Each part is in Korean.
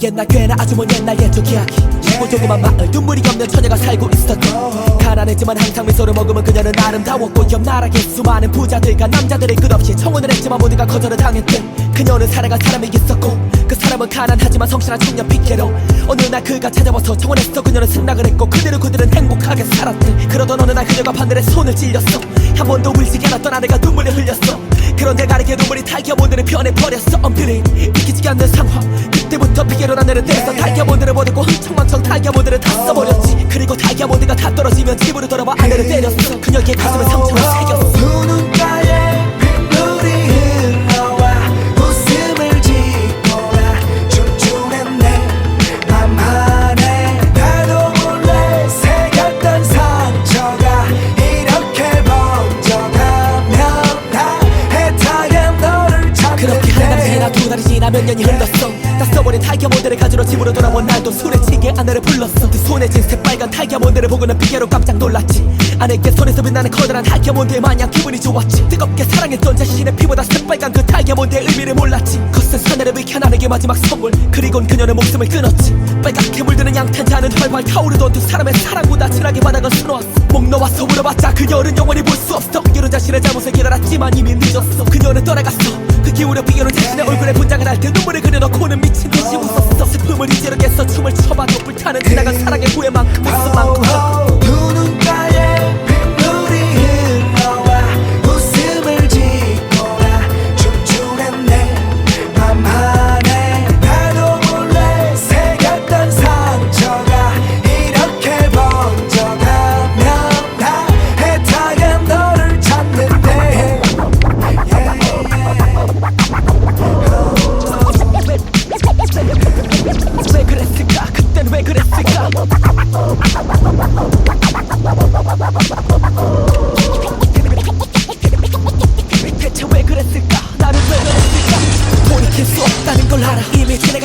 옛날 꽤나 아주 먼 옛날 옛적 이야기 고 조그만 마을 눈물이 없는 처녀가 살고 있었던 가난했지만 항상 미소를 머금은 그녀는 아름다웠고 옆 나라의 수많은 부자들과 남자들이 끝없이 청혼을 했지만 모두가 거절을 당했대 그녀는 사랑한 사람이 있었고 그 사람은 가난하지만 성실한 청년 핑계로 어느 날 그가 찾아와서 청혼했어. 그녀는 승낙을 했고 그대로 그들은 행복하게 살았대. 그러던 어느 날 그녀가 바늘에 손을 찔렸어. 한 번도 울지 않았던 아내가 눈물을 흘렸어. 그런데 가르게 눈물이 타이어몬드를 변해버렸어. 엄들이 믿기지 않는 상황 그때부터 피게로 나늘은 떼서 타이어몬드를 버리고 흥청망청 타이어몬드를 다 써버렸지. 그리고 타이어몬드가 다 떨어지면 집으로 돌아와 아내를 때렸어. 그녀의 가슴에 상처를 새겼어. 두 눈가에 달이 지나 몇 년이 흘렀어. 다 써버린 타이어몬드를 가지러 집으로 돌아온 날도 술에 취해 아내를 불렀어. 그 손에 쥔 새빨간 타이어몬드를 보고는 비계로 깜짝 놀랐지. 아내께 손에서 빛나는 커다란 타이어몬드에 마냥 기분이 좋았지. 뜨겁게 사랑했던 자신의 피보다 새빨간 그 타이어몬드의 의미를 몰랐지. 거센 사내를 비켜 아내게 마지막 선물. 그리곤 그녀는 목숨을 끊었지. 빨갛게 물드는 양탄자는 활활 타오르던 두 사람의 사랑보다 진하게 바닥을 수놓았어. 목 놓아서 물어봤자 그녀는 영원히 볼 수 없어. 이런 자신의 잘못을 깨달았지만 이미 늦었어. 그녀는 떠나갔어 그 기울여 비교는 자신의 얼굴에 분장을 할 때 눈물을 그려놓고는 미친 듯이 웃었어. 슬픔을 이지르겠어. 춤을 춰봐도 불타는 지나간 사랑의 후회만큼 웃음만큼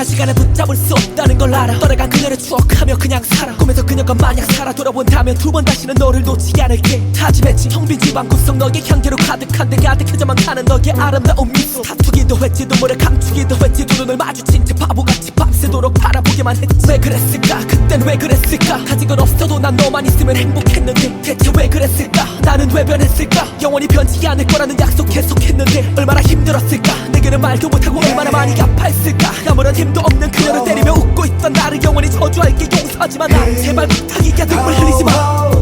지내간 시간을 붙잡을 수 없다는 걸 알아. 떠나간 그녀를 추억하며 그냥 살아. 꿈에서 그녀가 만약 살아 돌아본다면 두 번 다시는 너를 놓지 않을게. 다짐했지 텅빈 집안 구석 너의 향기로 가득한데 가득해져만 가는 너의 아름다운 미소. 다투기도 했지 눈물을 감추기도 했지 두 눈을 마주친 채 바보같이 밤새도록 바라보기만 했지. 왜 그랬을까? 그땐 왜 그랬을까? 가진 건 없어도 난 너만 있으면 행복했는데. 대체 왜 그랬을까? 나는 왜 변했을까? 영원히 변치 않을 거라는 약속 계속했는데 얼마나 힘들었을까 내게는 말도 못하고 얼마나 많이 아파했을까. 아무런 힘도 없는 그녀를 때리며 웃고 있던 나를 영원히 저주할게 용서하지마 나 제발 부탁이야 눈물 흘리지 마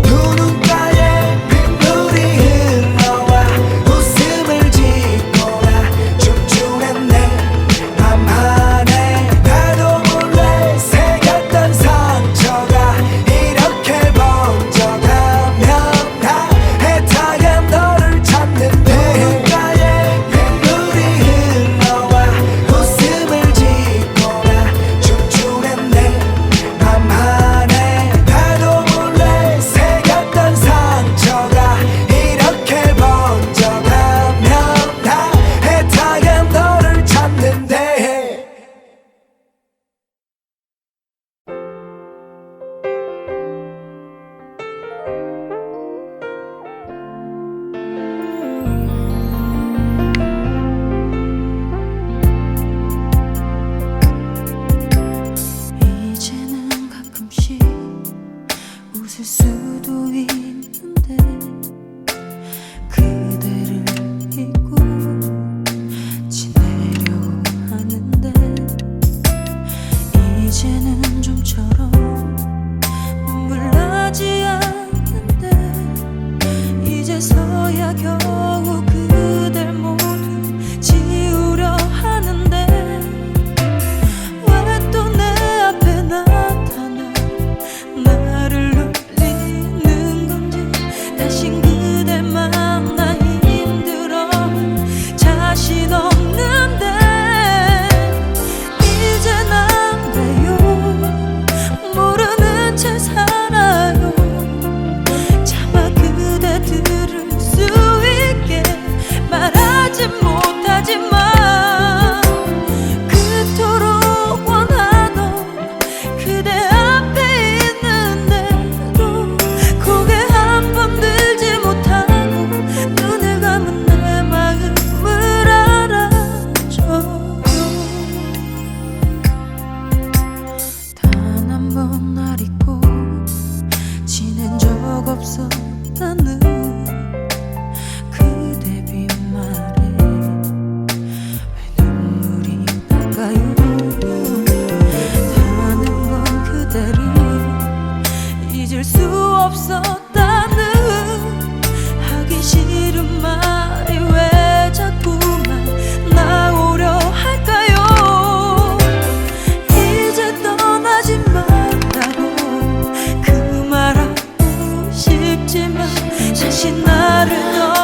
다시 나를 너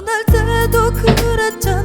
떠날 때도 그랬잖아.